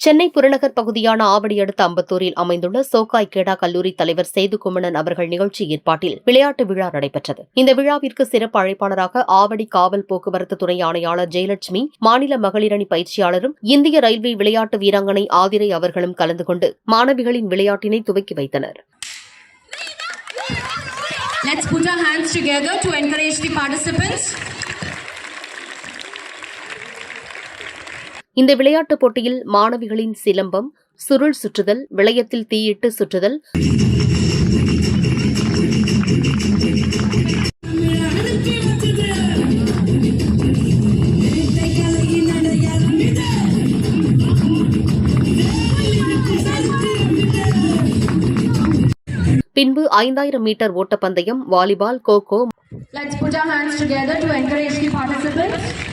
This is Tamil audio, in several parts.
சென்னை புறநகர் பகுதியான ஆவடி அடுத்த அம்பத்தூரில் அமைந்துள்ள சோகாய் கேடா கல்லூரி தலைவர் சேது குமணன் அவர்கள் நிகழ்ச்சி ஏற்பாட்டில் விளையாட்டு விழா நடைபெற்றது இந்த விழாவிற்கு சிறப்பு அழைப்பாளராக ஆவடி காவல் போக்குவரத்து துறை ஆணையாளர் ஜெயலட்சுமி மாநில மகளிரணி பயிற்சியாளரும் இந்திய ரயில்வே விளையாட்டு வீராங்கனை ஆதிரை அவர்களும் கலந்து கொண்டு மாணவிகளின் விளையாட்டினை துவக்கி வைத்தனர் Let's put our hands together to encourage the participants. இந்த விளையாட்டுப் போட்டியில் மாணவிகளின் சிலம்பம் சுருள் சுற்றுதல் விளையத்தில் தீயிட்டு சுற்றுதல் பின்பு ஐந்தாயிரம் மீட்டர் ஓட்டப்பந்தயம் volleyball kho kho Let's put our hands together to encourage the participants.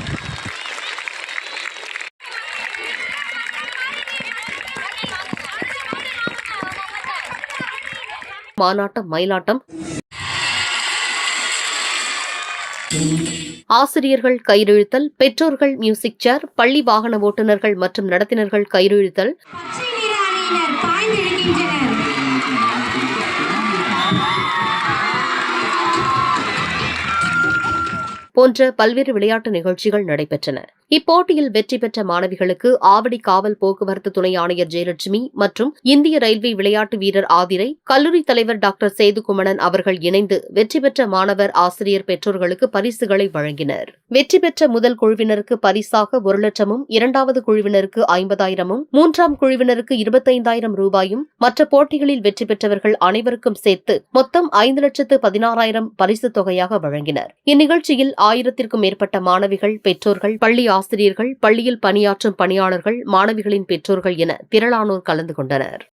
மானாட்டம் மயிலாட்டம். ஆசிரியர்கள் கயிறிழுத்தல் பெற்றோர்கள் மியூசிக் சேர் பள்ளி வாகன ஓட்டுநர்கள் மற்றும் நடத்தினர்கள் கயிறிழுத்தல். போன்ற பல்வேறு விளையாட்டு நிகழ்ச்சிகள் நடைபெற்றன. இப்போட்டியில் வெற்றி பெற்ற மாணவிகளுக்கு ஆவடி காவல் போக்குவரத்து துணை ஆணையர் ஜெயலட்சுமி மற்றும் இந்திய ரயில்வே விளையாட்டு வீரர் ஆதிரை கல்லூரி தலைவர் டாக்டர் சேதுகுமணன் அவர்கள் இணைந்து வெற்றி பெற்ற மாணவர் ஆசிரியர் பெற்றோர்களுக்கு பரிசுகளை வழங்கினர். வெற்றி பெற்ற முதல் குழுவினருக்கு பரிசாக ஒரு லட்சமும் இரண்டாவது குழுவினருக்கு ஐம்பதாயிரமும் மூன்றாம் குழுவினருக்கு இருபத்தைந்தாயிரம் ரூபாயும் மற்ற போட்டிகளில் வெற்றி பெற்றவர்கள் அனைவருக்கும் சேர்த்து மொத்தம் ஐந்து லட்சத்து பதினாறாயிரம் பரிசுத் தொகையாக வழங்கினர். இந்நிகழ்ச்சியில் ஆயிரத்திற்கும் மேற்பட்ட மாணவிகள் பெற்றோர்கள் பள்ளி ஆசிரியர்கள் பள்ளியில் பணியாற்றும் பணியாளர்கள் மாணவிகளின் பெற்றோர்கள் என திரளானோர் கலந்து கொண்டனர்.